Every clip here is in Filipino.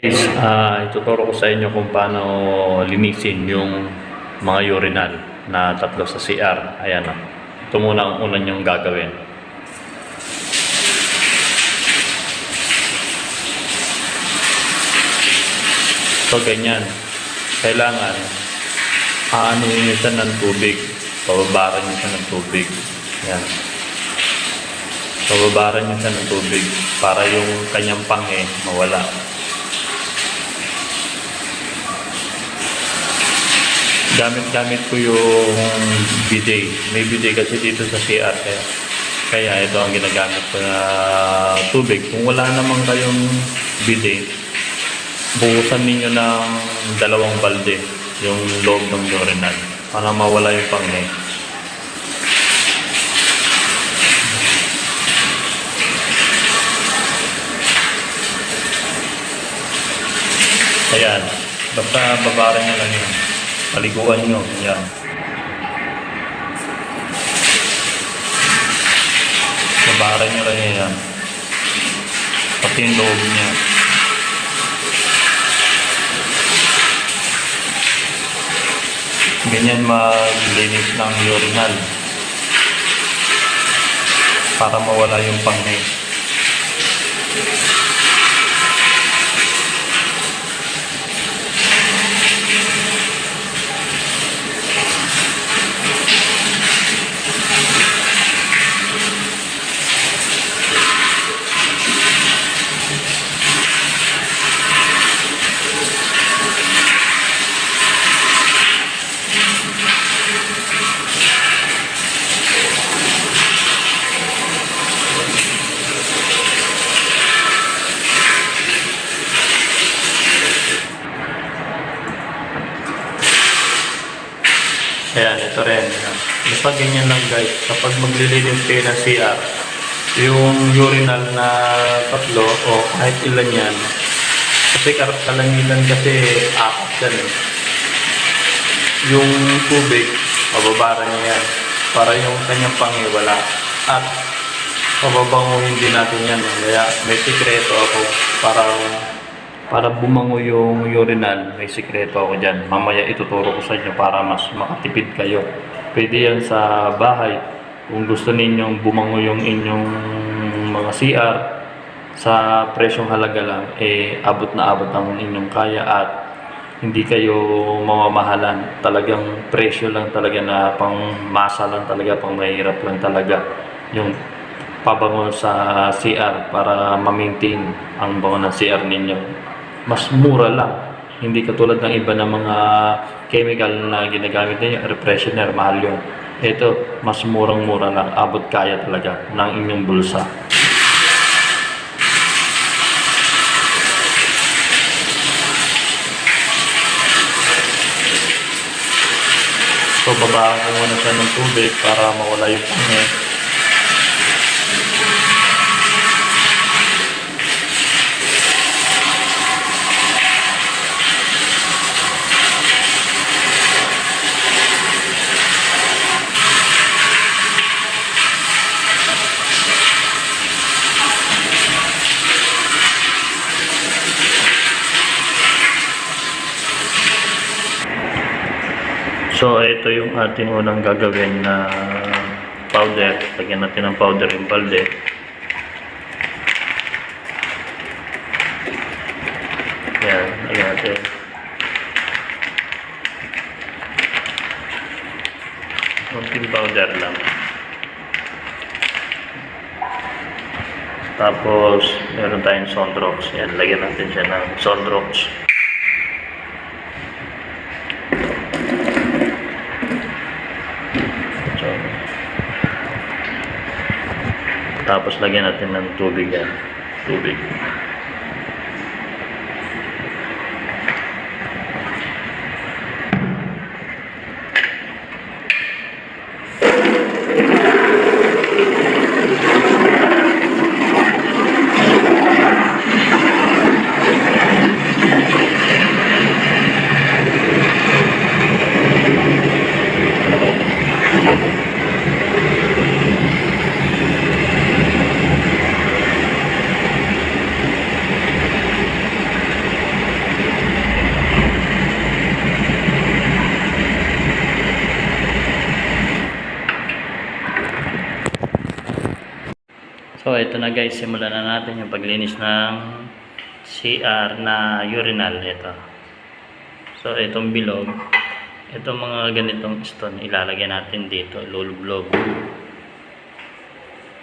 Guys, ah ituturo ko sa inyo kung paano linisin yung mga urinal na tatlo sa CR. Ayan o. Ito muna ang una nyong gagawin. So, ganyan. Kailangan aanuhin nyo siya ng tubig. Pababaran nyo siya ng tubig. Yan. Pababaran nyo siya ng tubig para yung kanyang panghe mawala. Gamit-gamit ko yung bidet. May bidet kasi dito sa CR. Kaya, kaya ito ang ginagamit ko na tubig. Kung wala naman kayong bidet, buhusan ninyo ng dalawang balde yung loob ng urinal para mawala yung panghe. Ayan. Basta babaran nyo lang yun. Paliguan nyo. Ayan. Babaran nyo lang yan. Pati yung loob niya. Ganyan maglinis ng urinal. Para mawala yung panghe. Basta ganyan lang guys. Kapag maglilinis kayo ng CR, yung urinal na tatlo o kahit ilan yan, kasi kalangitan kasi apat yan eh. Yung tubig, mababara niya yan para yung kanyang pangiwala. At pababanguhin din natin yan. Kaya may sikreto ako para para bumango yung urinal, may sikreto ako dyan. Mamaya ituturo ko sa inyo para mas makatipid kayo. Pwede yan sa bahay. Kung gusto ninyong bumango yung inyong mga CR, sa presyong halaga lang, eh, abot na abot ang inyong kaya at hindi kayo mamamahalan. Talagang presyo lang talaga na pang masa lang talaga, pang mahirap lang talaga yung pabango sa CR para ma-maintain ang bango ng CR ninyo mas mura lang. Hindi katulad ng iba ng mga chemical na ginagamit ninyo, refreshener, mahal yun. Ito, mas murang-mura lang, abot kaya talaga ng inyong bulsa. So, babaan ko muna siya ng tubig para mawala yung pangit. Ito yung ating unang gagawin na powder. Lagyan natin ng powder yung balde. Yan, lagyan natin. Konting powder lang. Tapos, meron tayong Sondrox. Yan, lagyan natin siya ng Sondrox. So, tapos lagyan natin ng tubig yan. Tubig. Ito na guys, simulan na natin yung paglinis ng CR na urinal. Ito. So, itong bilog. Itong mga ganitong stone, ilalagay natin dito. Lulublob.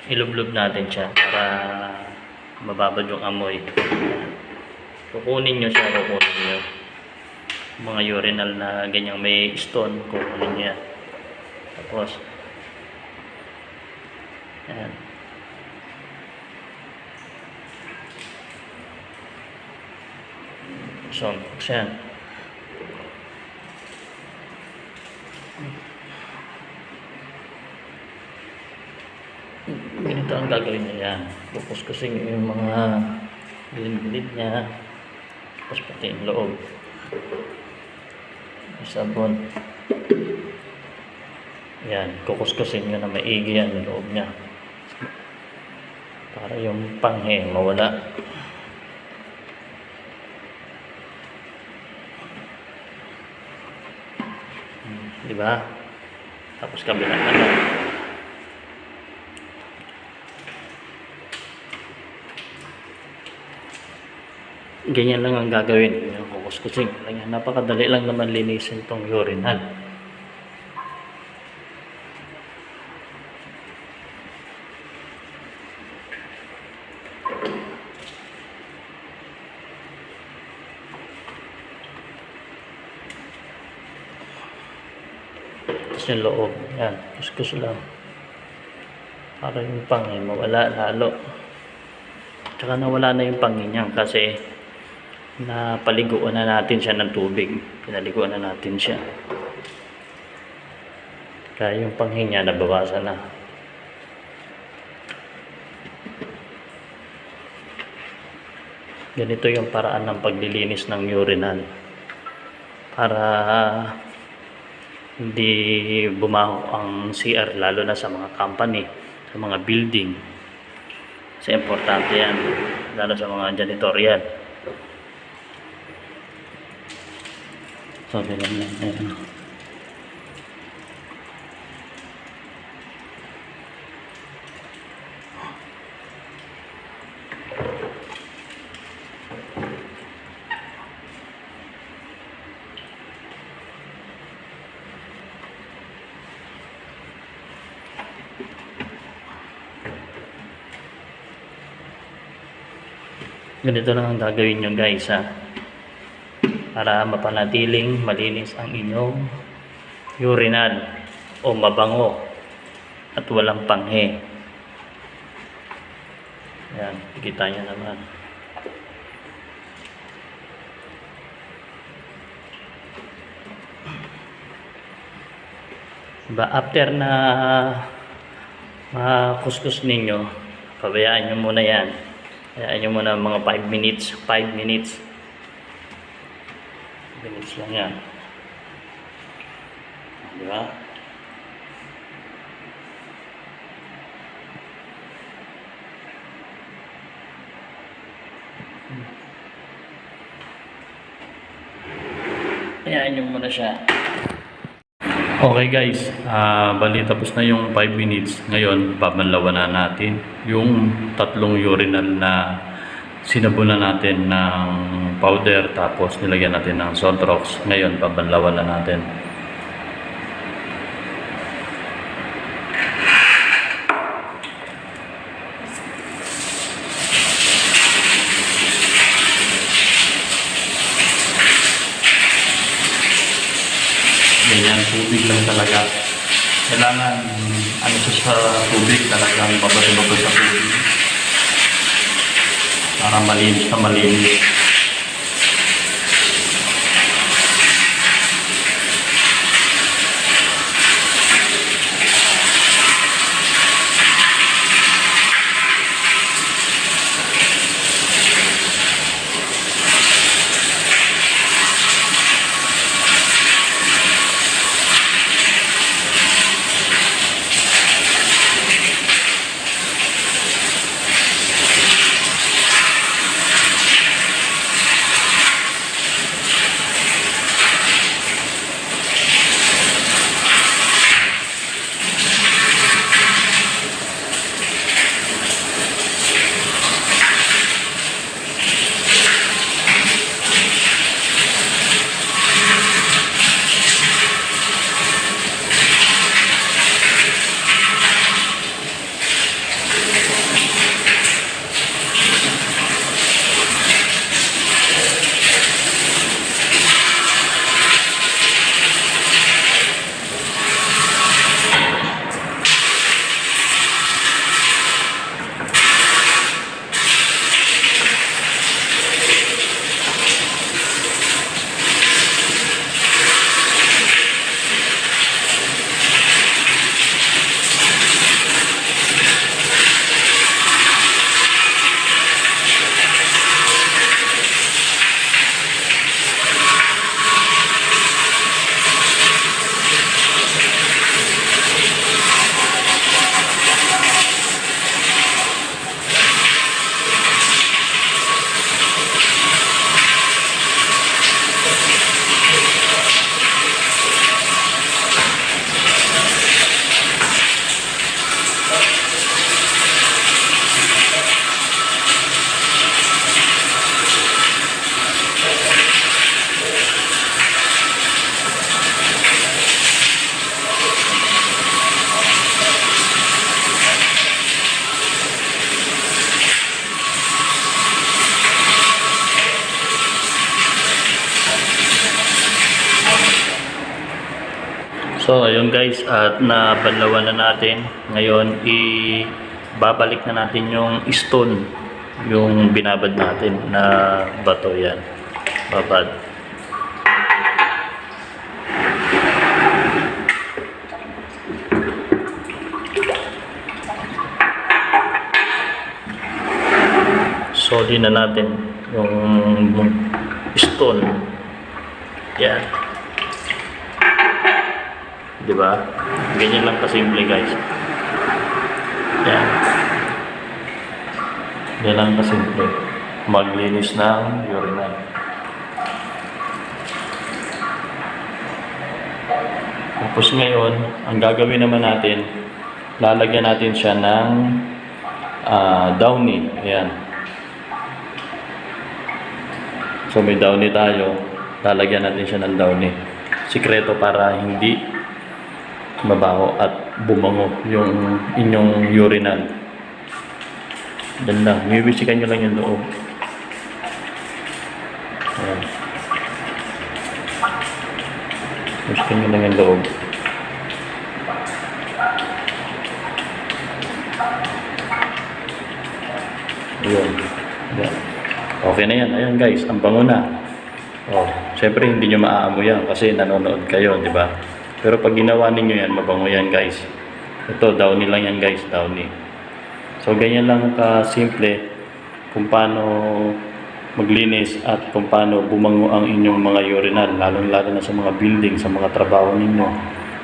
Ilublob natin siya para mababad yung amoy. Kukunin nyo siya, kukunin nyo. Mga urinal na ganyang may stone, kukunin nyo yan. Tapos, Ayan. So, yan. Ganito ang gagawin niya yan. Pupuskusin niyo yung mga gilid-gilid niya. Tapos pati yung loob. Sabon. Yan, kukuskusin nyo na maigi yan yung loob niya. Para yung panghe mawala. Di ba? Tapos kabila naman. Ganyan lang ang gagawin. Kukuskusin lang. Napakadali lang naman linisin tong urinal. Tapos yung loob. Yan. Kuskus lang. Para yung pangin mawala lalo. Tsaka nawala na yung pangin niya kasi napaliguan na natin siya ng tubig. Pinaliguan na natin siya. Kaya yung panghin niya nabawasan na. Ganito yung paraan ng paglilinis ng urinal. Para hindi bumaho ang CR lalo na sa mga company, sa mga building. Kasi importante yan, lalo sa mga janitorial. So, ganyan yan. Ayan. Ganito lang ang gagawin nyo guys ha. Para mapanatiling malinis ang inyong urinal o mabango at walang panghe. Yan, kita nyo naman. Ba, after na makuskus ninyo, pabayaan nyo muna yan. Hayaan nyo muna mga 5 minutes. 5 minutes. Minutes lang yan. Di ba? Hayaan nyo muna siya. Okay guys, ah bali tapos na yung 5 minutes. Ngayon, babanlawan na natin yung tatlong urinal na sinabunan natin ng powder tapos nilagyan natin ng rocks. Ngayon, babanlawan na natin. Ganyan, tubig lang talaga. Kailangan, ano siya sa tubig, talagang babato-bato sa tubig. Para malinis na malinis. Guys, at nabanlawan na natin. Ngayon, i-babalik na natin yung stone, yung binabad natin na bato yan. Babad. Solid na natin yung stone. Yan. Di ba? Ganyan lang kasimple guys. Yan. Ganyan lang kasimple. Maglinis ng urinal. Tapos ngayon, ang gagawin naman natin, lalagyan natin siya ng ah, downy. Ayan. So may downy tayo, lalagyan natin siya ng downy. Sikreto para hindi mabaho at bumango yung inyong urinal. Yan lang. Miwisikan nyo lang yung loob. Ayan. Nyo lang yung loob. Yun. Yan. Okay na yan. Ayan guys, ang bango na. Oh, syempre hindi nyo maaamoy yan kasi nanonood kayo, di ba? Pero pag ginawa ninyo yan, mabango yan guys. Ito, downy lang yan guys, downy. So, ganyan lang ka-simple kung paano maglinis at kung paano bumango ang inyong mga urinal, lalo-lalo na sa mga building, sa mga trabaho ninyo.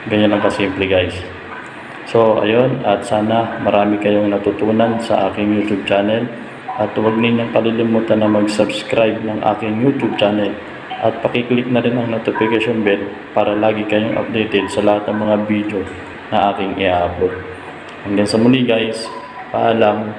Ganyan lang ka-simple guys. So, ayun, at sana marami kayong natutunan sa aking YouTube channel. At huwag ninyong kalilimutan na mag-subscribe ng aking YouTube channel. At pakiclick na rin ang notification bell para lagi kayong updated sa lahat ng mga video na aking i-upload. Hanggang sa muli guys, paalam!